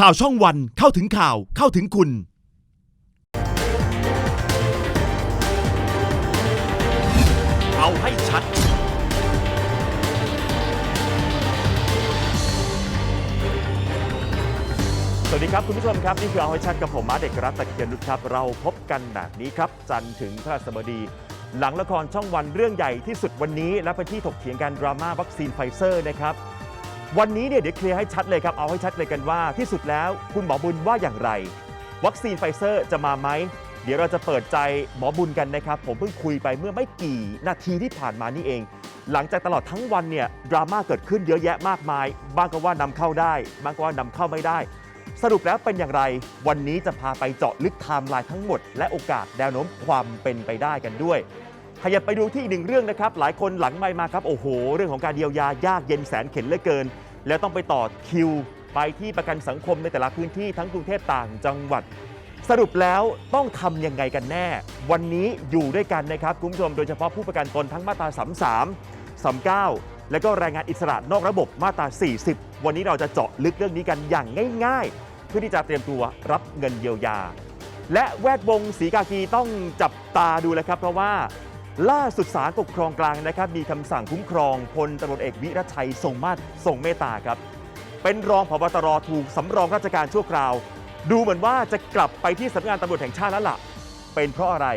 ข่าวช่องวันเข้าถึงข่าวเข้าถึงคุณ เอาให้ชัด สวัสดีครับคุณผู้ชมครับนี่คือเอาให้ชัดกับผมมาเด็กรัฐตะเกียนนุชครับ เราพบกันแบบนี้ครับ จันทร์ถึงพฤหัสบดี หลังละครช่องวันเรื่องใหญ่ที่สุดวันนี้ และเป็นที่ถกเถียงกันดราม่าวัคซีนไฟเซอร์นะครับ วันนี้เนี่ยเดี๋ยวเคลียร์ให้ชัดเลยครับเอาให้ชัดเลยกันว่าที่สุดแล้วคุณหมอบุญว่าอย่างไร วัคซีนไฟเซอร์จะมาไหมเดี๋ยวเราจะเปิดใจหมอบุญกันนะครับ ผมเพิ่งคุยไปเมื่อไม่กี่นาทีที่ผ่านมานี่เอง หลังจากตลอดทั้งวันเนี่ยดราม่าเกิดขึ้นเยอะแยะมากมาย บางก็ว่านำเข้าได้ บางก็ว่านำเข้าไม่ได้ สรุปแล้วเป็นอย่างไร วันนี้จะพาไปเจาะลึกไทม์ไลน์ทั้งหมด และโอกาสแนวโน้มความเป็นไปได้กันด้วยขยับไปดูที่อีกหนึ่งเรื่องนะครับ หลายคนหลังไม่มาครับ โอ้โห เรื่องของการเยียวยายากเย็นแสนเข็ญเหลือเกิน แล้วต้องไปต่อคิว ไปที่ประกันสังคมในแต่ละพื้นที่ทั้งกรุงเทพต่างจังหวัด สรุปแล้วต้องทำยังไงกันแน่ วันนี้อยู่ด้วยกันนะครับคุณผู้ชมโดยเฉพาะผู้ประกันตนทั้งมาตรา 33 39และก็แรงงานอิสระนอกระบบมาตรา 40 วันนี้เราจะเจาะลึกเรื่องนี้กันอย่างง่ายๆ เพื่อที่จะเตรียมตัวรับเงินเยียวยา และแวดวงสีกากีต้องจับตาดูแลครับ เพราะว่า ล่าสุดศาลปกครองกลางนะครับมีคำสั่งคุ้มครองพลตำรวจเอกวิรชัยทรงมาตรทรงเมตตาครับ เป็นรองผบตรถูกสำรองราชการชั่วคราว ดูเหมือนว่าจะกลับไปที่สำนักงานตำรวจแห่งชาติแล้วล่ะ เป็นเพราะอะไร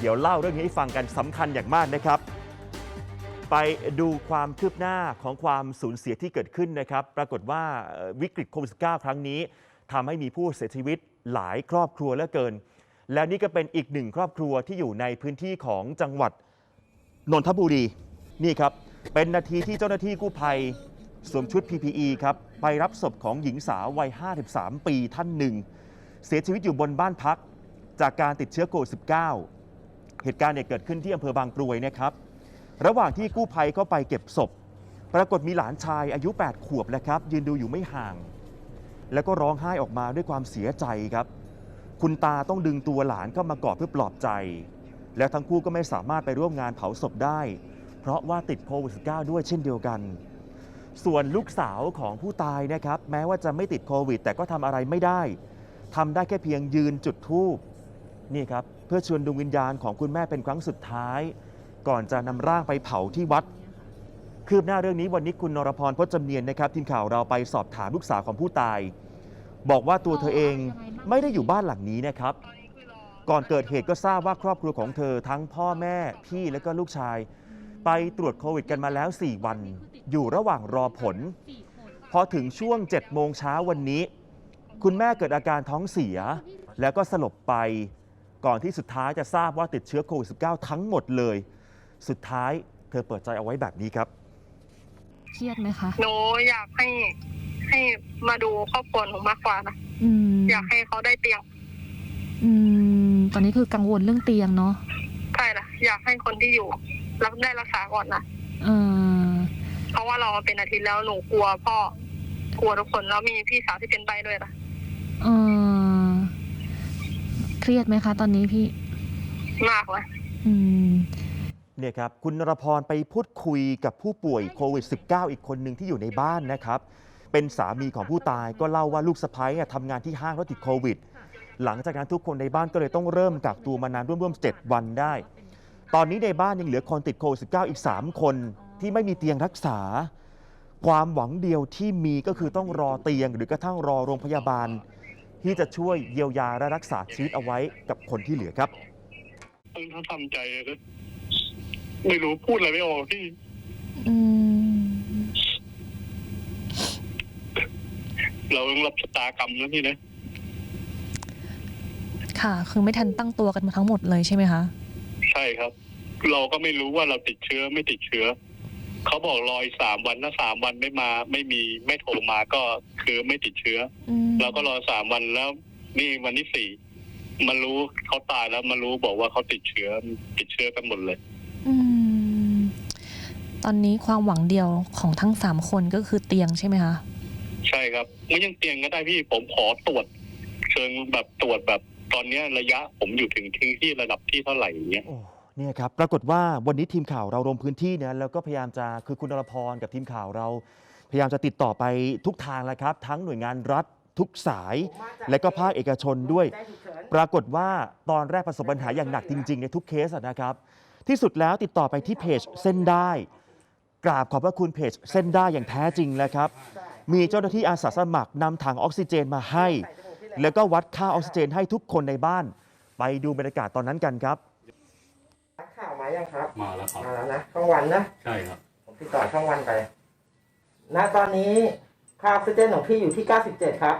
เดี๋ยวเล่าเรื่องนี้ให้ฟังกันสำคัญอย่างมากนะครับ ไปดูความคืบหน้าของความสูญเสียที่เกิดขึ้นนะครับ ปรากฏว่าวิกฤตโควิด -19 ครั้งนี้ทำให้มีผู้เสียชีวิตหลายครอบครัวเหลือเกิน และนี่ก็เป็นอีกหนึ่งครอบครัวที่อยู่ในพื้นที่ของจังหวัด นนทบุรีนี่ครับ เป็นนาทีที่เจ้าหน้าที่กู้ภัยสวมชุด PPE ครับ ไปรับศพของหญิงสาววัย 53 ปีท่านหนึ่ง เสียชีวิตอยู่บนบ้านพัก จากการติดเชื้อโควิด -19 เหตุการณ์เนี่ยเกิดขึ้นที่อำเภอบางกรวยนะครับ ระหว่างที่กู้ภัยเข้าไปเก็บศพ ปรากฏมีหลานชายอายุ 8 ขวบแล้วครับ ยืนดูอยู่ไม่ห่าง แล้วก็ร้องไห้ออกมาด้วยความเสียใจครับ คุณตาต้องดึงตัวหลานเข้ามากอดเพื่อปลอบใจ แล้วทั้งคู่ก็ไม่สามารถไปร่วมงานเผาศพได้ เพราะว่าติดโควิด -19 ด้วยเช่นเดียวกัน ส่วนลูกสาวของผู้ตายนะครับแม้ว่าจะไม่ติดโควิด แต่ก็ทำอะไรไม่ได้ทำได้แค่เพียงยืนจุดธูปนี่ครับเพื่อชวนดวงวิญญาณของคุณแม่เป็นครั้งสุดท้าย ก่อนจะนำร่างไปเผาที่วัด คืบหน้าเรื่องนี้วันนี้คุณนรพรพจน์จำเนียนนะครับทีมข่าวเราไปสอบถามลูกสาวของผู้ตาย บอกว่าตัวเธอเองไม่ได้อยู่บ้านหลังนี้นะครับ ก่อนเกิดเหตุก็ทราบว่าครอบครัวของเธอทั้งพ่อแม่พี่และก็ลูกชาย ไปตรวจโควิดกันมาแล้ว 4 วัน อยู่ระหว่างรอผล พอถึงช่วง 7 โมงเช้าวันนี้ คุณแม่เกิดอาการท้องเสีย แล้วก็สลบไป ก่อนที่สุดท้ายจะทราบว่าติดเชื้อโควิด -19 ทั้งหมดเลย สุดท้ายเธอเปิดใจเอาไว้แบบนี้ครับ เครียดไหมคะหนูอยากให้ให้มาดูครอบครัวหนูมากกว่านะอืมอยากให้เขาได้เตียง อืม ตอนนี้คือกังวลเรื่องเตียงเนาะใช่ล่ะ อยากให้คนที่อยู่รักได้รักษาก่อนนะเออเพราะว่าเรามาเป็นอาทิตย์แล้วหนูกลัวพ่อกลัวทุกคนแล้วมีพี่สาวที่เป็นใบด้วยนะเออเครียดไหมคะ ตอนนี้พี่ มากเลยอืมเนี่ยครับคุณนรพรไปพูดคุยกับผู้ป่วยโควิด -19 อีกคนหนึ่งที่อยู่ในบ้านนะครับ เป็นสามีของผู้ตายก็เล่าว่าลูกสะพ้ายเนี่ยทำงานที่ห้างแล้วติดโควิด หลังจากนั้นทุกคนในบ้านก็เลยต้องเริ่มกักตัวมานานร่วมๆ7วันได้ ตอนนี้ในบ้านยังเหลือคนติดโควิด -19 อีก 3 คนที่ไม่มีเตียงรักษา ความหวังเดียวที่มีก็คือต้องรอเตียง หรือกระทั่งรอโรงพยาบาล ที่จะช่วยเยียวยาและรักษาชีวิตเอาไว้กับคนที่เหลือครับต้องทำใจนะไม่รู้พูดอะไรไม่ออกพี่อืมเราต้องรับชะตากรรมนะพี่นะ ค่ะ คือไม่ทันตั้งตัวกันมาทั้งหมดเลยใช่ไหมคะ ใช่ครับ เราก็ไม่รู้ว่าเราติดเชื้อไม่ติดเชื้อ เขาบอกรออีกสามวันถ้าสามวันไม่มา ไม่มีไม่โทรมาก็คือไม่ติดเชื้ออืมเราก็รอสามวันแล้ว นี่วันที่สี่มารู้เขาตายแล้วมารู้บอกว่าเขาติดเชื้อ ติดเชื้อกันหมดเลย อืม ตอนนี้ความหวังเดียวของทั้งสามคนก็คือเตียงใช่ไหมคะ ใช่ครับ ไม่ยังเตียงก็ได้พี่ผมขอตรวจเชิงแบบตรวจแบบ ตอนเนี้ยระยะผมอยู่ถึงที่ที่ระดับที่เท่าไหร่เงี้ยโอ้เนี่ยครับปรากฏว่าวันนี้ทีมข่าวเราลงพื้นที่เนี่ยแล้วก็พยายามจะคือคุณนรพรกับทีมข่าวเรา พยายามจะติดต่อไปทุกทางแล้วครับ ทั้งหน่วยงานรัฐทุกสาย และก็ภาคเอกชนด้วย ปรากฏว่าตอนแรกประสบปัญหาอย่างหนักจริง ๆ ในทุกเคสอะนะครับ ที่สุดแล้วติดต่อไปที่เพจเส้นได้ กราบขอบพระคุณเพจเส้นได้อย่างแท้จริงแล้วครับ มีเจ้าหน้าที่อาสาสมัครนำถังออกซิเจนมาให้ แล้วก็วัดค่าออกซิเจนให้ทุกคนในบ้าน ไปดูบรรยากาศตอนนั้นกันครับนักข่าวมายังครับมาแล้วครับ มาแล้วนะช่องวันนะ ใช่ครับ ผมติดต่อช่องวันไป ณ ตอนนี้ค่าออกซิเจนของพี่อยู่ที่ 97 ครับ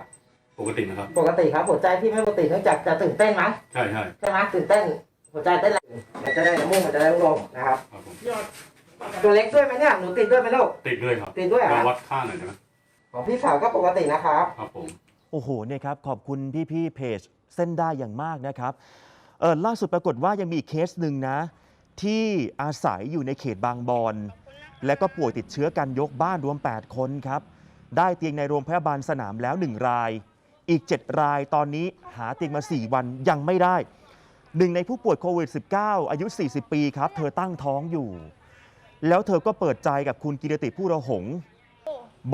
ปกตินะครับ ปกติครับ หัวใจพี่ไม่ปกติเนื่องจากจะตื่นเต้นมั้งใช่ใช่ใช่ไหมตื่นเต้น หัวใจเต้นแรงมันจะได้น้ำมูกมันจะได้ลงนะครับ ครับผมตัวเล็กด้วยไหมเนี่ย หนูติดด้วยไหมลูก ติดด้วยครับติดด้วยเหรอ เราวัดค่าหน่อยได้ไหมของพี่สาวก็ปกตินะครับ ครับผม โอ้โหเนี่ยครับขอบคุณพี่ๆเพจเส้นได้อย่างมากนะครับเออล่าสุดปรากฏว่ายังมีอีกเคสหนึ่งนะ ที่อาศัยอยู่ในเขตบางบอนและก็ป่วยติดเชื้อกันยกบ้านรวม 8 คนครับ ได้เตียงในโรงพยาบาลสนามแล้ว 1 ราย อีก 7 รายตอนนี้หาเตียงมา 4 วันยังไม่ได้หนึ่งในผู้ป่วยโควิด -19 อายุ 40 ปีครับ เธอตั้งท้องอยู่ แล้วเธอก็เปิดใจกับคุณกิรติผู้ระหง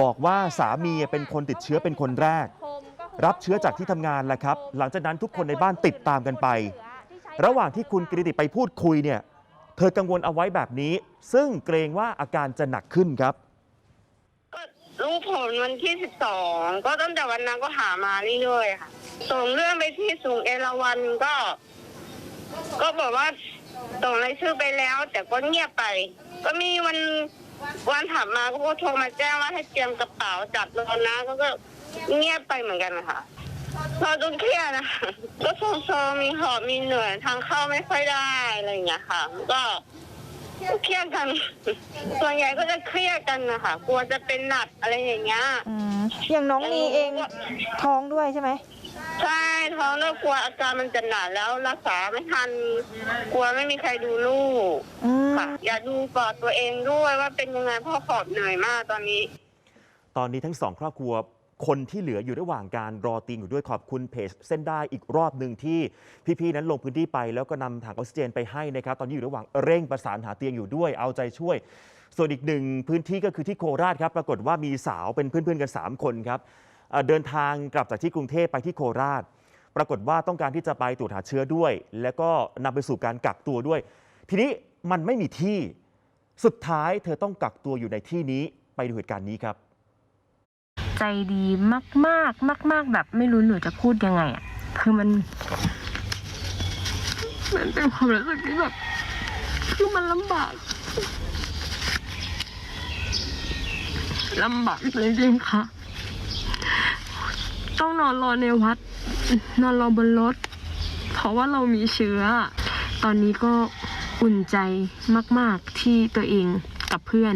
บอกว่าสามีเป็นคนติดเชื้อเป็นคนแรก รับเชื้อจากที่ทำงานแหละครับ หลังจากนั้นทุกคนในบ้านติดตามกันไป ระหว่างที่คุณกิติไปพูดคุยเนี่ย เธอกังวลเอาไว้แบบนี้ ซึ่งเกรงว่าอาการจะหนักขึ้นครับ ก็รู้ผลวันที่สิบสองก็ตั้งแต่วันนั้นก็หามาเรื่อยๆค่ะ ส่งเรื่องไปที่สูงเอราวันก็ ก็บอกว่าส่งรายชื่อไปแล้ว แต่ก็เงียบไป ก็มีวันวันถัดมาก็โทรมาแจ้งว่าให้เตรียมกระเป๋าจัดรถนะก็ก็ เงียบไปเหมือนกันนะคะเราจนเครียดนะก็โซมๆมีหอบมีเหนื่อยทางเข้าไม่ค่อยได้อะไรอย่างเงี้ยค่ะก็ก็เครียดกันส่วนใหญ่ก็จะเครียดกันนะคะกลัวจะเป็นหนักอะไรอย่างเงี้ยอืมอย่างน้องนีเองท้องด้วยใช่ไหมใช่ท้องแล้วกลัวอาการมันจะหนักแล้วรักษาไม่ทัน กลัวไม่มีใครดูลูกอืมค่ะ อย่าดูปอดตัวเองด้วยว่าเป็นยังไงเพ่อขอบเหนื่อยมากตอนนี้ ตอนนี้ทั้งสองครอบครัว คนที่เหลืออยู่ระหว่างการรอเตียงอยู่ด้วยขอบคุณเพจเส้นได้อีกรอบหนึ่งที่พี่ๆนั้นลงพื้นที่ไป แล้วก็นำถังออกซิเจนไปให้นะครับ ตอนนี้อยู่ระหว่างเร่งประสานหาเตียงอยู่ด้วยเอาใจช่วย ส่วนอีกหนึ่งพื้นที่ก็คือที่โคราชครับ ปรากฏว่ามีสาวเป็นเพื่อนๆกัน 3 คนครับเอ่อเดินทางกลับจากที่กรุงเทพไปที่โคราช ปรากฏว่าต้องการที่จะไปตรวจหาเชื้อด้วย แล้วก็นำไปสู่การกักตัวด้วย ทีนี้มันไม่มีที่ สุดท้ายเธอต้องกักตัวอยู่ในที่นี้ไปดูเหตุการณ์นี้ครับ ใจดีมากๆ มาก ๆ แบบไม่รู้หนูจะพูดยังไงอะคือมันมันเป็นความรู้สึกที่แบบคือมันลำบากลำบากจริงๆค่ะ ต้องนอนรอในวัด นอนรอบนรถ เพราะว่าเรามีเชื้อ ตอนนี้ก็อุ่นใจมาก ๆที่ตัวเองกับเพื่อน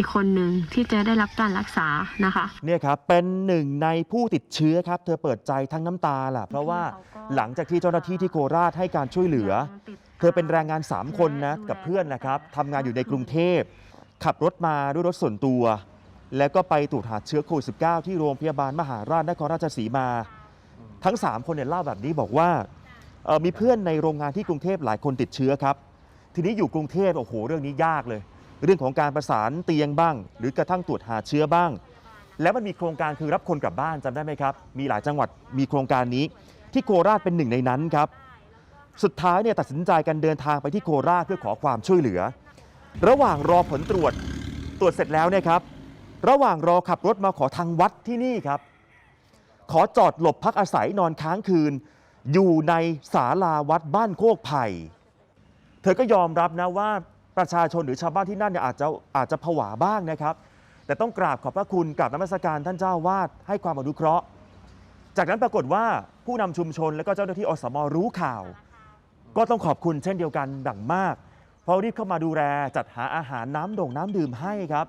อีกคนหนึ่งที่จะได้รับการรักษานะคะ เนี่ยครับเป็นหนึ่งในผู้ติดเชื้อครับ เธอเปิดใจทั้งน้ำตาแหละเพราะว่าหลังจากที่เจ้าหน้าที่ที่โคราชให้การช่วยเหลือ เธอเป็นแรงงาน 3 คนนะกับเพื่อนนะครับทำงานอยู่ในกรุงเทพ ขับรถมาด้วยรถส่วนตัว แล้วก็ไปตรวจหาเชื้อโควิด -19 ที่โรงพยาบาลมหาราชนครราชสีมา ทั้ง 3 คนเนี่ยเล่าแบบนี้บอกว่าเอ่อมีเพื่อนในโรงงานที่กรุงเทพหลายคนติดเชื้อครับ ทีนี้อยู่กรุงเทพโอ้โหเรื่องนี้ยากเลย เรื่องของการประสานเตียงบ้าง หรือกระทั่งตรวจหาเชื้อบ้าง แล้วมันมีโครงการคือรับคนกลับบ้านจำได้ไหมครับ มีหลายจังหวัดมีโครงการนี้ ที่โคราชเป็นหนึ่งในนั้นครับ สุดท้ายเนี่ยตัดสินใจกันเดินทางไปที่โคราชเพื่อขอความช่วยเหลือ ระหว่างรอผลตรวจตรวจเสร็จแล้วเนี่ยครับ ระหว่างรอขับรถมาขอทางวัดที่นี่ครับ ขอจอดหลบพักอาศัยนอนค้างคืน อยู่ในศาลาวัดบ้านโคกไผ่เธอก็ยอมรับนะว่า ประชาชนหรือชาวบ้านที่นั่นเนี่ยอาจจะอาจจะผวาบ้างนะครับ แต่ต้องกราบขอบพระคุณกราบนมัสการท่านเจ้าวาดให้ความอนุเคราะห์ จากนั้นปรากฏว่าผู้นำชุมชนและก็เจ้าหน้าที่อสมรู้ข่าว ก็ต้องขอบคุณเช่นเดียวกันดังมาก เพราะรีบเข้ามาดูแลจัดหาอาหารน้ำด่งน้ำดื่มให้ครับ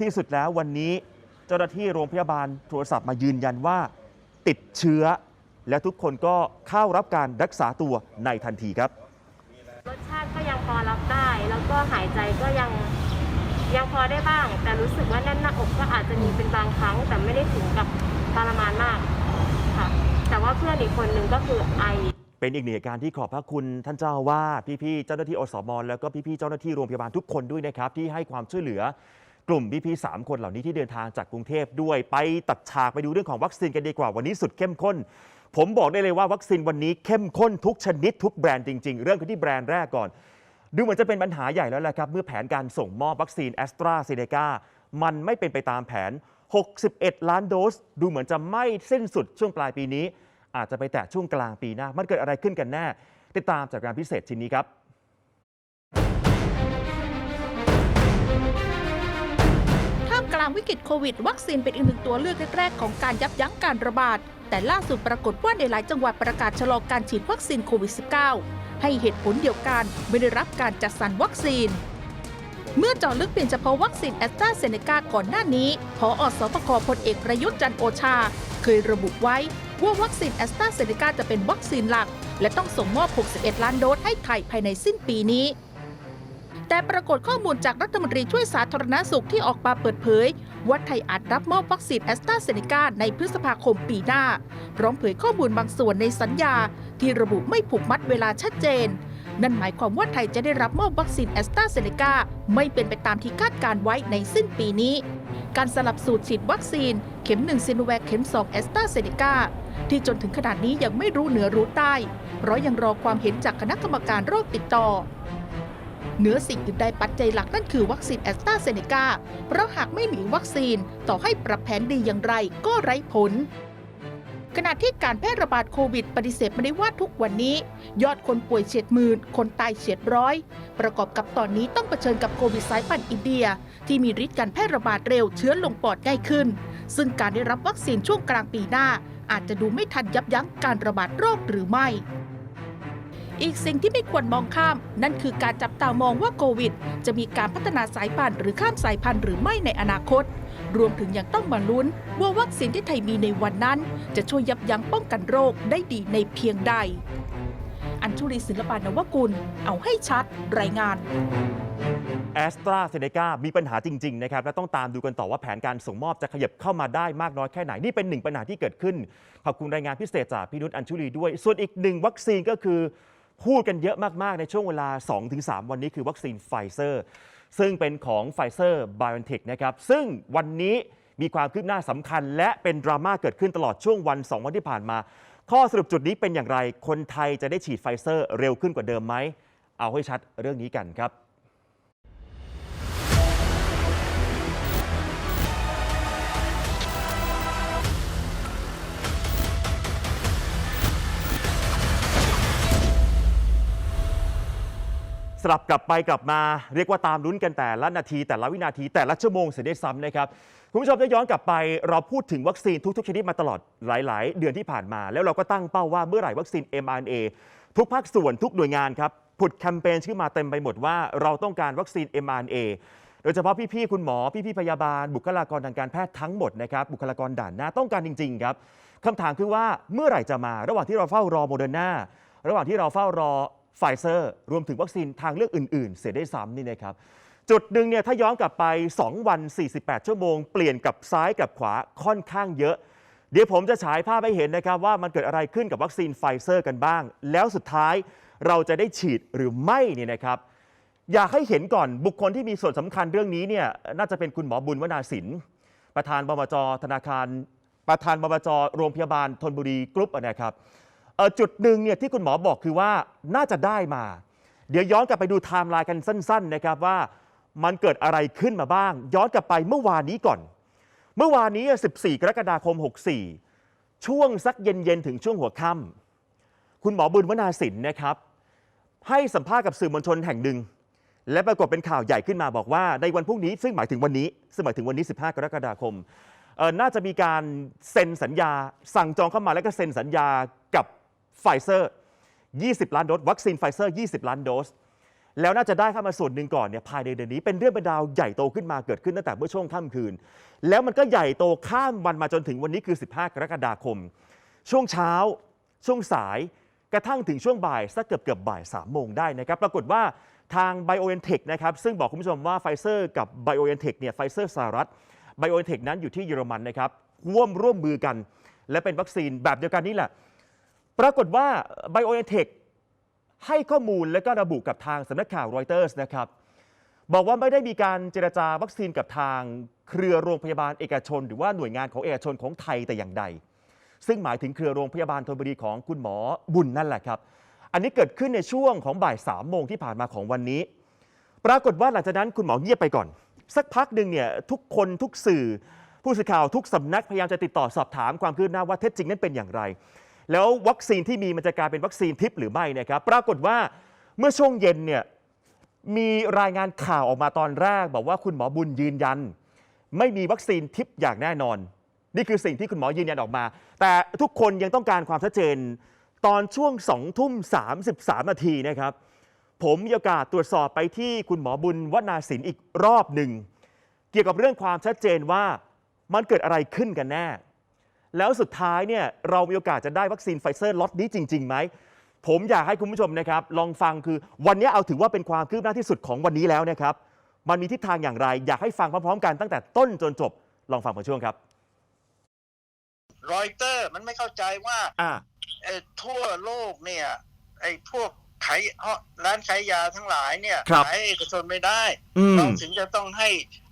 ที่สุดแล้ววันนี้เจ้าหน้าที่โรงพยาบาลโทรศัพท์มายืนยันว่า ติดเชื้อ และทุกคนก็เข้ารับการรักษาตัวในทันทีครับ รสชาติก็ พอรับได้ แล้วก็หายใจก็ยังยังพอได้บ้าง แต่รู้สึกว่าแน่นหน้าอกก็อาจจะมีเป็นบางครั้ง แต่ไม่ได้ถึงกับทรมานมากค่ะ แต่ว่าเพื่อนอีกคนนึงก็คือไอเป็นอีกหนึ่งเหตุการณ์ที่ขอบพระคุณท่านเจ้าอาวาพี่ๆเจ้าหน้าที่อสมแล้วก็พี่ๆเจ้าหน้าที่โรงพยาบาลทุกคนด้วยนะครับ ที่ให้ความช่วยเหลือกลุ่มพี่ๆสามคนเหล่านี้ที่เดินทางจากกรุงเทพด้วย ไปตัดฉากไปดูเรื่องของวัคซีนกันดีกว่าวันนี้สุดเข้มข้น ผมบอกได้เลยว่าวัคซีนวันนี้เข้มข้นทุกชนิดทุกแบรนด์จริง ๆ เรื่องที่แบรนด์แรกก่อน ดูเหมือนจะเป็นปัญหาใหญ่แล้วแหละครับ เมื่อแผนการส่งมอบวัคซีนแอสตราเซเนกามันไม่เป็นไปตามแผน 61 ล้านโดส ดูเหมือนจะไม่สิ้นสุดช่วงปลายปีนี้ อาจจะไปแตะช่วงกลางปีหน้า มันเกิดอะไรขึ้นกันแน่ ติดตามจากการพิเศษชิ้นนี้ครับท่ามกลางวิกฤตโควิด วัคซีนเป็นอีกหนึ่งตัวเลือกแรกๆของการยับยั้งการระบาด แต่ล่าสุดปรากฏว่าในหลายจังหวัดประกาศชะลอการฉีดวัคซีนโควิด -19 ให้เหตุผลเดียวกันไม่ได้รับการจัดสรรวัคซีน เมื่อจาะลึกเปลี่ยนเฉพาะวัคซีนแอสตราเซเนกาก่อนหน้านี้ พออสปคพลเอกประยุทธ์จันโอชา เคยระบุไว้ว่าวัคซีนแอสตราเซเนกาจะเป็นวัคซีนหลัก และต้องส่งมอบ 61 ล้านโดสให้ไทยภายในสิ้นปีนี้ แต่ปรากฏข้อมูลจากรัฐมนตรีช่วยสาธารณสุขที่ออกมาเปิดเผย ว่าไทยอาจรับมอบวัคซีนแอสตราเซเนกาในพฤษภาคมปีหน้า พร้อมเผยข้อมูลบางส่วนในสัญญา ที่ระบุไม่ผูกมัดเวลาชัดเจน นั่นหมายความว่าไทยจะได้รับมอบวัคซีนแอสตราเซเนกาไม่เป็นไปตามที่คาดการไว้ในสิ้นปีนี้ การสลับสูตรฉีดวัคซีน เข็ม1ซิโนแวคเข็ม2แอสตราเซเนกาที่จนถึงขนาดนี้ยังไม่รู้เหนือรู้ใต้ เพราะยังรอความเห็นจากคณะกรรมการโรคติดต่อ เหนือสิ่งอื่นใดปัจจัยหลักนั่นคือวัคซีนแอสตราเซเนกาเพราะหากไม่มีวัคซีนต่อให้ปรับแผนดีอย่างไรก็ไร้ผลขณะที่การแพร่ระบาดโควิด ปฏิเสธไม่ได้ว่าทุกวันนี้ ยอดคนป่วยเฉียดหมื่น คนตายเฉียดร้อย ประกอบกับตอนนี้ต้องเผชิญกับโควิดสายพันธุ์อินเดีย ที่มีฤทธิ์การแพร่ระบาดเร็วเชื้อลงปอดง่ายขึ้น ซึ่งการได้รับวัคซีนช่วงกลางปีหน้า อาจจะดูไม่ทันยับยั้งการระบาดโรคหรือไม่ อีกสิ่งที่ไม่ควรมองข้าม นั่นคือการจับตามองว่าโควิด จะมีการพัฒนาสายพันธุ์หรือข้ามสายพันธุ์หรือไม่ในอนาคต รวมถึงยังต้องมาลุ้น ว่าวัคซีนที่ไทยมีในวันนั้น จะช่วยยับยั้งป้องกันโรคได้ดีในเพียงใด อัญชุลีศิลปานวกุล เอาให้ชัด รายงานแอสตราเซเนกามีปัญหาจริง ๆ นะครับ และต้องตามดูกันต่อว่าแผนการส่งมอบจะขยับเข้ามาได้มากน้อยแค่ไหน นี่เป็นหนึ่งปัญหาที่เกิดขึ้น ขอบคุณรายงานพิเศษจากพี่นุชอัญชุลีด้วย ส่วนอีกหนึ่งวัคซีนก็คือ พูดกันเยอะมากๆ ในช่วงเวลา 2-3 วันนี้คือวัคซีนไฟเซอร์ ซึ่งเป็นของไฟเซอร์ BioNTech นะครับ ซึ่งวันนี้มีความคืบหน้าสำคัญ และเป็นดราม่าเกิดขึ้นตลอดช่วงวัน 2 วันที่ผ่านมา ข้อสรุปจุดนี้เป็นอย่างไร คนไทยจะได้ฉีดไฟเซอร์เร็วขึ้นกว่าเดิมไหม เอาให้ชัดเรื่องนี้กันครับ สลับกลับไปกลับมาเรียกว่าตามลุ้นกันแต่ละนาที แต่ละวินาทีแต่ละชั่วโมงเสียได้ซ้ำนะครับคุณผู้ชมถ้ย้อนกลับไปเราพูดถึงวัคซีนทุกๆชนิดมาตลอดหลาย ๆ เดือนที่ผ่านมา แล้วเราก็ตั้งเป้าว่าเมื่อไหร่วัคซีน mRNA ทุกภาคส่วนทุกหน่วยงานครับผุดแคมเปญขึ้นมาเต็มไปหมดว่าเราต้องการวัคซีน mRNA โดยเฉพาะพี่ ๆ คุณหมอ พี่ ๆ พยาบาล บุคลากรทางการแพทย์ทั้งหมดนะครับบุคลากรด่านหน้าต้องการจริง ๆ ครับคำถามคือว่าเมื่อไหร่จะมา ระหว่างที่เราเฝ้ารอโมเดอร์นาระหว่างที่เราเฝ้ารอ ไฟเซอร์รวมถึงวัคซีนทางเลือกอื่น ๆ เสียได้ซ้ำนี่นะครับจุดหนึ่งเนี่ยถ้าย้อนกลับไป 2 วัน 48 ชั่วโมง เปลี่ยนกับซ้ายกับขวาค่อนข้างเยอะ เดี๋ยวผมจะฉายภาพให้เห็นนะครับว่ามันเกิดอะไรขึ้นกับวัคซีนไฟเซอร์กันบ้าง แล้วสุดท้ายเราจะได้ฉีดหรือไม่เนี่ยนะครับ อยากให้เห็นก่อนบุคคลที่มีส่วนสำคัญเรื่องนี้เนี่ยน่าจะเป็นคุณหมอบุญวนาสินประธานบมจธนาคาร ประธานบมจโรงพยาบาลธนบุรีกรุ๊ปนะครับ จุดหนึ่งเนี่ยที่คุณหมอบอกคือว่าน่าจะได้มา เดี๋ยวย้อนกลับไปดูไทม์ไลน์กันสั้น ๆ นะครับว่ามันเกิดอะไรขึ้นมาบ้าง ย้อนกลับไปเมื่อวานนี้ก่อน เมื่อวานนี้ 14 กรกฎาคม 64 ช่วงสักเย็น ๆ ถึงช่วงหัวค่ำคุณหมอบุญวนาสินนะครับ ให้สัมภาษณ์กับสื่อมวลชนแห่งหนึ่ง และปรากฏเป็นข่าวใหญ่ขึ้นมาบอกว่าในวันพรุ่งนี้ซึ่งหมายถึงวันนี้ ซึ่งหมายถึงวันนี้ 15 กรกฎาคมน่าจะมีการเซ็นสัญญา สั่งจองเข้ามาแล้วก็เซ็นสัญญากับ ไฟเซอร์ 20 ล้านโดส วัคซีนไฟเซอร์ 20 ล้านโดส แล้วน่าจะได้เข้ามาส่วนหนึ่งก่อนเนี่ยภายในเดือนนี้เป็นเรื่องเป็นราวใหญ่โตขึ้นมาเกิดขึ้นตั้งแต่เมื่อช่วงค่ำคืน แล้วมันก็ใหญ่โตข้ามวันมาจนถึงวันนี้คือ 15 กรกฎาคม ช่วงเช้า ช่วงสายกระทั่งถึงช่วงบ่ายสักเกือบเกือบบ่าย3โมงได้นะครับ ปรากฏว่าทาง BioNTech นะครับ ซึ่งบอกคุณผู้ชมว่าไฟเซอร์กับ BioNTech เนี่ยไฟเซอร์สหรัฐ BioNTech นั้นอยู่ที่เยอรมันนะครับร่วมร่วมมือกัน และเป็นวัคซีนแบบเดียวกันนี่แหละ ปรากฏว่า BioNTech ให้ข้อมูลและก็ระบุกับทางสำนักข่าวรอยเตอร์สนะครับ บอกว่าไม่ได้มีการเจรจาวัคซีนกับทางเครือโรงพยาบาลเอกชน หรือว่าหน่วยงานของเอกชนของไทยแต่อย่างใด ซึ่งหมายถึงเครือโรงพยาบาลธนบุรีของคุณหมอบุญนั่นแหละครับ อันนี้เกิดขึ้นในช่วงของบ่ายสามโมงที่ผ่านมาของวันนี้ ปรากฏว่าหลังจากนั้นคุณหมอเงียบไปก่อน สักพักหนึ่งเนี่ยทุกคนทุกสื่อ ผู้สื่อข่าวทุกสำนักพยายามจะติดต่อสอบถามความคืบหน้าว่าเท็จจริงนั้นเป็นอย่างไร แล้ววัคซีนที่มีมันจะกลายเป็นวัคซีนทิพย์หรือไม่นะครับ ปรากฏว่าเมื่อช่วงเย็นเนี่ยมีรายงานข่าวออกมาตอนแรก บอกว่าคุณหมอบุญยืนยัน ไม่มีวัคซีนทิพย์อย่างแน่นอน นี่คือสิ่งที่คุณหมอยืนยันออกมา แต่ทุกคนยังต้องการความชัดเจน ตอนช่วง2ทุ่ม33 นาทีนะครับ ผมมีโอกาสตรวจสอบไปที่คุณหมอบุญวนาสินอีกรอบหนึ่งเกี่ยวกับเรื่องความชัดเจนว่ามันเกิดอะไรขึ้นกันแน่ แล้วสุดท้ายเนี่ยเรามีโอกาสจะได้วัคซีนไฟเซอร์ล็อตนี้จริงๆไหมผมอยากให้คุณผู้ชมนะครับลองฟังคือวันนี้เอาถือว่าเป็นความคืบหน้าที่สุดของวันนี้แล้วนะครับมันมีทิศทางอย่างไร อยากให้ฟังพร้อมๆ กันตั้งแต่ต้นจนจบลองฟังบางช่วงครับรอยเตอร์มันไม่เข้าใจว่าอ่าเอ่อทั่วโลกเนี่ยไอ้พวกขายร้านขายยาทั้งหลายเนี่ยครับขายเอกชนไม่ได้อืมเราถึงจะต้องให้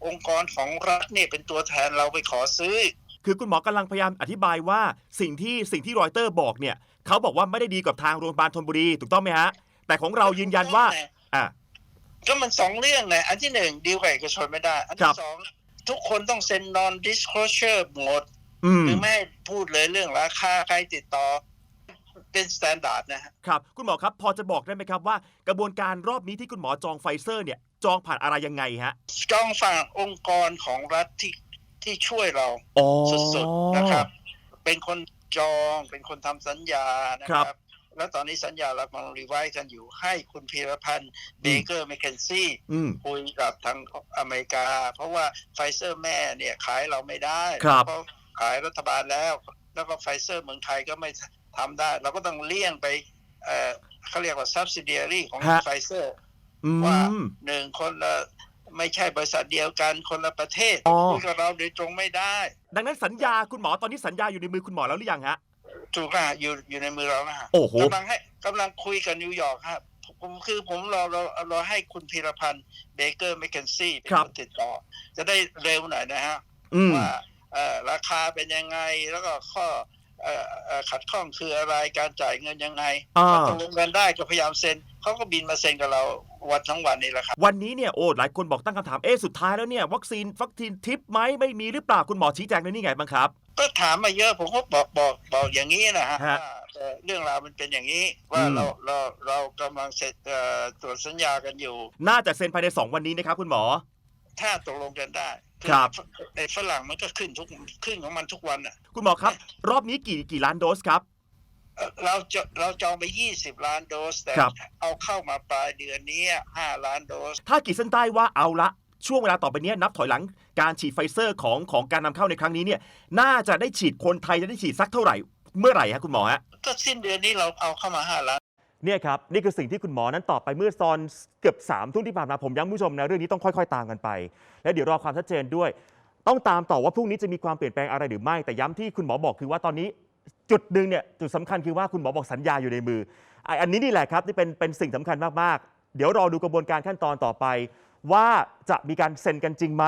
องค์กรของรัฐเนี่ยเป็นตัวแทนเราไปขอซื้อ คือคุณหมอกำลังพยายามอธิบายว่าสิ่งที่สิ่งที่รอยเตอร์บอกเนี่ยเขาบอกว่าไม่ได้ดีกับทางโรงพยาบาลธนบุรีถูกต้องไหมฮะ แต่ของเรายืนยันว่าอ่าก็มันสองเรื่องนะอันที่หนึ่งดีลกับเอกชนไม่ได้ อันครัที่บสองทุกคนต้องเซ็น non disclosure หมดอืมคือไม่ให้พูดเลยเรื่องราคาใครติดต่อเป็นสแตนดาร์ดนะฮะครับ คุณหมอครับ พอจะบอกได้ไหมครับว่า กระบวนการรอบนี้ที่คุณหมอจองไฟเซอร์เนี่ย จองผ่านอะไรยังไงฮะ จองฝั่งองค์กรของรัฐที่ ที่ช่วยเราอ๋อสุดๆนะครับ เป็นคนจองเป็นคนทำสัญญานะคครัรับบแล้วตอนนี้สัญญาเรากำลังรีไวซ์กันอยู่ให้คุณพีรพันธ์เบเกอร์แมคเคนซี่อืมคุยกับทางอเมริกา เพราะว่าไฟเซอร์แม่เนี่ยขายเราไม่ได้ครับเพราะขายรัฐบาลแล้ว แล้วก็ไฟเซอร์เมืองไทยก็ไม่ทำได้ เราก็ต้องเลี่ยงไปเอ่อเขาเรียกว่า subsidiary ของฮะไฟเซอร์อืว่ามหนึ่งคนละ ไม่ใช่บริษัทเดียวกันคนละประเทศอ๋อ คุยกับเราโดยตรงไม่ได้ ดังนั้นสัญญาคุณหมอตอนนี้สัญญาอยู่ในมือคุณหมอแล้วหรือยังฮะ ถูกอะอยู่อยู่ในมือเรานะฮะโอ้โห กำลังให้กำลังคุยกับนิวยอร์กครับผมคือผมรอรอรอให้คุณพีรพันธ์เบเกอร์แมคเคนซี่เป็นครับคนติดต่อ จะได้เร็วหน่อยนะฮะ อืม ว่าเอ่อราคาเป็นยังไงแล้วก็ข้อเอ่อเอ่อ ขัดข้องคืออะไรการจ่ายเงินยังไงอ่าพอตกลงกันได้ก็พยายามเซ็นเขาก็บินมาเซ็นกับเราวันทั้งวันนี่แหละครับ วันนี้เนี่ยโอ้หลายคนบอกตั้งคำถามเอ๊ะสุดท้ายแล้วเนี่ยวัคซีนวัคซีนทิปไหมไม่มีหรือเปล่าคุณหมอชี้แจงในนี่ไงบ้างครับ ก็ถามมาเยอะผมก็บอกบอกบอกอย่างนี้นะฮะฮะว่าเอ่อเรื่องราวมันเป็นอย่างนี้ว่าอืมเราเราเรากำลังเสร็จเอ่อตรวจสัญญากันอยู่ น่าจะเซ็นภายใน 2 วันนี้นะครับคุณหมอ ถ้าตกลงกันได้ ครับไอ้ฝรั่งมันก็ขึ้นทุกขึ้นของมันทุกวันอะ คุณหมอครับ รอบนี้กี่กี่ล้านโดสครับเอ่อเราจะเราจองไป 20 ล้านโดส แต่ครับเอาเข้ามาปลายเดือนนี้ 5 ล้านโดส ถ้าขีดเส้นใต้ว่าเอาละช่วงเวลาต่อไปเนี้ยนับถอยหลังการฉีดไฟเซอร์ของของการนำเข้าในครั้งนี้เนี่ย น่าจะได้ฉีดคนไทยจะได้ฉีดสักเท่าไหร่ เมื่อไหร่ฮะคุณหมอฮะก็สิ้นเดือนนี้เราเอาเข้ามา5ล้าน เนี่ยครับนี่คือสิ่งที่คุณหมอนั้นตอบไปเมื่อตอนเกือบ3ามทุ่มที่ผ่านมาผมย้ำคุณผู้ชมนะเรื่องนี้ต้องค่อยๆ ตามกันไป และเดี๋ยวรอความชัดเจนด้วย ต้องตามต่อว่าพรุ่งนี้จะมีความเปลี่ยนแปลงอะไรหรือไม่ แต่ย้ำที่คุณหมอบอกคือว่าตอนนี้จุดหนึ่งเนี่ยจุดสำคัญคือว่าคุณหมอบอกสัญญาอยู่ในมือไอ้อันนี้นี่แหละครับที่เป็นเป็นสิ่งสำคัญมากๆ เดี๋ยวรอดูกระบวนการขั้นตอนต่อไป ว่าจะมีการเซ็นกันจริงไหม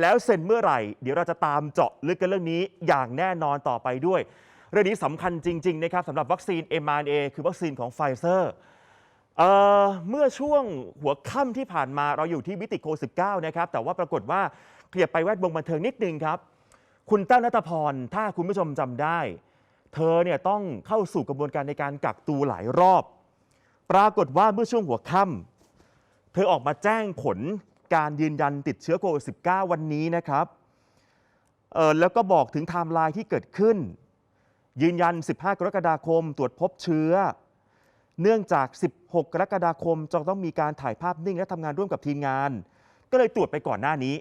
แล้วเซ็นเมื่อไหร่ เดี๋ยวเราจะตามเจาะลึกกันเรื่องนี้อย่างแน่นอนต่อไปด้วย เรื่องนี้สำคัญจริง ๆ นะครับสำหรับวัคซีน mRNA คือวัคซีนของไฟเซอร์เอ่อเมื่อช่วงหัวค่ำที่ผ่านมาเราอยู่ที่วิติโค19นะครับ แต่ว่าปรากฏว่าขยับไปแวดวงบันเทิงนิดนึงครับ คุณแต้วนัทพร ถ้าคุณผู้ชมจำได้ เธอเนี่ยต้องเข้าสู่กระบวนการในการกักตัวหลายรอบ ปรากฏว่าเมื่อช่วงหัวค่ำเธอออกมาแจ้งผลการยืนยันติดเชื้อโควิด -19 วันนี้นะครับ เออแล้วก็บอกถึงไทม์ไลน์ที่เกิดขึ้น ยืนยัน 15 กรกฎาคมตรวจพบเชื้อ เนื่องจาก 16 กรกฎาคมจะต้องมีการถ่ายภาพนิ่งและทำงานร่วมกับทีมงาน ก็เลยตรวจไปก่อนหน้านี้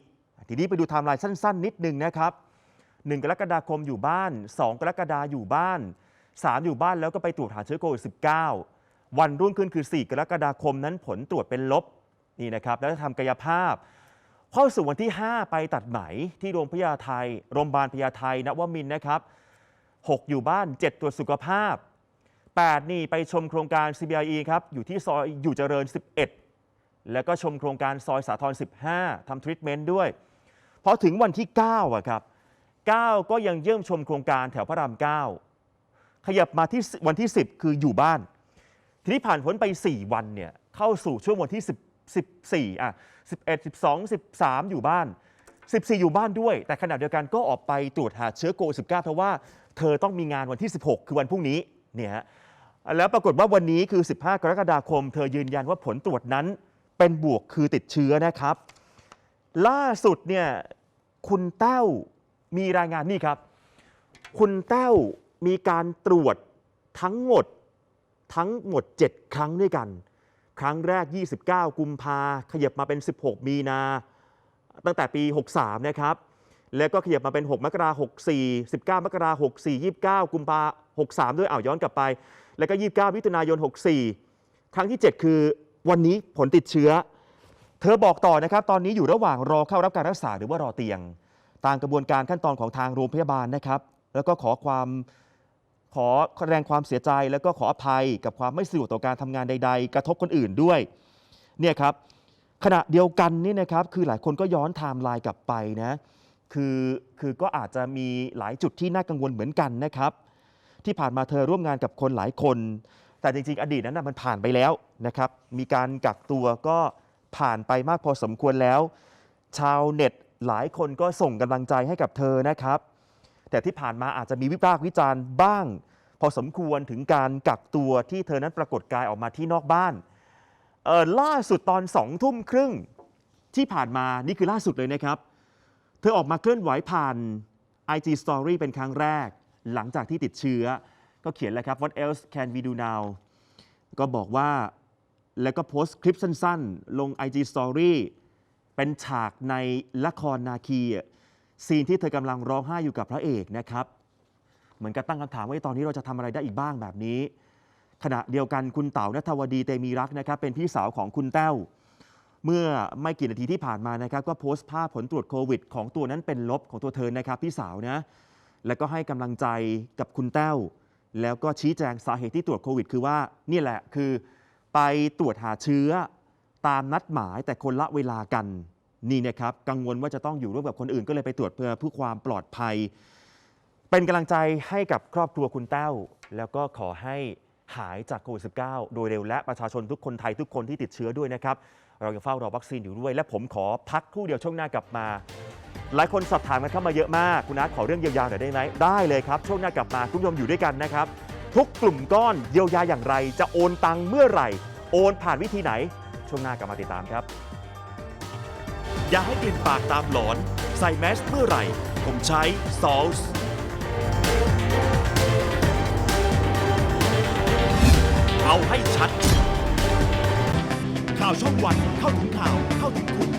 ทีนี้ไปดูไทม์ไลน์สั้น ๆ นิดนึงนะครับ 1 กรกฎาคมอยู่บ้าน 2 กรกฎาอยู่บ้าน 3 อยู่บ้านแล้วก็ไปตรวจหาเชื้อโควิด -19 วันรุ่งขึ้นคือ 4 กรกฎาคมนั้นผลตรวจเป็นลบนี่นะครับแล้วทำกายภาพเข้าสู่วันที่ 5 ไปตัดไหมที่โรงพยาไทยโรงพยาบาลพญาไทยนวมินนะครับ 6 อยู่บ้าน 7 ตรวจสุขภาพ 8 นี่ไปชมโครงการ CBRE ครับอยู่ที่ซอยอยู่เจริญ 11 แล้วก็ชมโครงการซอยสาทร15ทำทรีทเมนต์ด้วยพอถึงวันที่9อะครับ 9 ก็ยังเยี่ยมชมโครงการแถวพระราม 9 ขยับมาที่วันที่ 10 คืออยู่บ้าน ทีนี้ผ่านพ้นไป 4 วันเนี่ยเข้าสู่ช่วงวันที่ 10 14อะ11 12 13 อยู่บ้าน 14 อยู่บ้านด้วย แต่ขณะเดียวกันก็ออกไปตรวจหาเชื้อโควิด19เพราะว่าเธอต้องมีงานวันที่ 16 คือวันพรุ่งนี้เนี่ยฮะแล้วปรากฏว่าวันนี้คือ 15 กรกฎาคม เธอยืนยันว่าผลตรวจนั้นเป็นบวกคือติดเชื้อนะครับ ล่าสุดเนี่ยคุณแต้วมีรายงานนี่ครับ คุณแต้วมีการตรวจทั้งหมดทั้งหมด 7 ครั้งด้วยกัน ครั้งแรก 29 กุมภาขยับมาเป็น 16 มีนา ตั้งแต่ปี 63 นะครับ แล้วก็ขยับมาเป็น 6 มกราคม64 19 มกราคม64 29 กุมภา63 ด้วยอ้าวย้อนกลับไป แล้วก็ 29 มิถุนายน 64 ครั้งที่ 7 คือวันนี้ผลติดเชื้อ เธอบอกต่อนะครับ ตอนนี้อยู่ระหว่างรอเข้ารับการรักษาหรือว่ารอเตียง ตามกระบวนการขั้นตอนของทางโรงพยาบาลนะครับ แล้วก็ขอความขอแสดงความเสียใจ แล้วก็ขออภัยกับความไม่สะดวกต่อการทำงานใด ๆ กระทบคนอื่นด้วย เนี่ยครับ ขณะเดียวกันนี่นะครับคือหลายคนก็ย้อนไทม์ไลน์กลับไปนะคือคือก็อาจจะมีหลายจุดที่น่ากังวลเหมือนกันนะครับ ที่ผ่านมาเธอร่วมงานกับคนหลายคน แต่จริง ๆ อดีตนั้นนะมันผ่านไปแล้วนะครับ มีการกักตัวก็ผ่านไปมากพอสมควรแล้ว ชาวเน็ตหลายคนก็ส่งกำลังใจให้กับเธอนะครับ แต่ที่ผ่านมาอาจจะมีวิพากษ์วิจารณ์บ้าง พอสมควรถึงการกักตัวที่เธอนั้นปรากฏกายออกมาที่นอกบ้าน เออล่าสุดตอนสองทุ่มครึ่งที่ผ่านมานี่คือล่าสุดเลยนะครับ เธอออกมาเคลื่อนไหวผ่าน IG Story เป็นครั้งแรก หลังจากที่ติดเชื้อ ก็เขียนแล้วครับ What else can we do now ก็บอกว่าแล้วก็โพสต์คลิปสั้นๆ ลง IG Story เป็นฉากในละครนาคีซีนที่เธอกำลังร้องไห้อยู่กับพระเอกนะครับ เหมือนกับตั้งคำถามว่าตอนนี้เราจะทำอะไรได้อีกบ้างแบบนี้ ขณะเดียวกันคุณเต๋านัทวดีเตมีรักนะครับเป็นพี่สาวของคุณแต้ว เมื่อไม่กี่นาทีที่ผ่านมานะครับก็โพสต์ภาพผลตรวจโควิด ของตัวนั้นเป็นลบของตัวเธอนะครับพี่สาวนะแล้วก็ให้กำลังใจกับคุณแต้ว แล้วก็ชี้แจงสาเหตุที่ตรวจโควิด คือว่านี่แหละคือไปตรวจหาเชื้อตามนัดหมายแต่คนละเวลากันนี่นะครับกังวลว่าจะต้องอยู่ร่วมกับคนอื่นก็เลยไปตรวจเพื่อเพื่อความปลอดภัย เป็นกำลังใจให้กับครอบครัวคุณแต้ว แล้วก็ขอให้ หายจากโควิด -19 โดยเร็วและประชาชนทุกคนไทยทุกคนที่ติดเชื้อด้วยนะครับ เรายังเฝ้ารอวัคซีนอยู่ด้วย และผมขอพักครู่เดียวช่วงหน้ากลับมา หลายคนสอบถามกันเข้ามาเยอะมาก คุณนัทขอเรื่องเยียวยาหน่อยได้ไหมได้เลยครับ ช่วงหน้ากลับมาคุณผู้ชมอยู่ด้วยกันนะครับ ทุกกลุ่มก้อนเยียวยาอย่างไร จะโอนตังค์เมื่อไหร่ โอนผ่านวิธีไหน ช่วงหน้ากลับมาติดตามครับ อย่าให้กลิ่นปากตามหลอน ใส่แมสเมื่อไหร่ ผมใช้ซอส เอาให้ชัด ข่าวช่องวันเข้าถึงข่าวเข้าถึงคุณ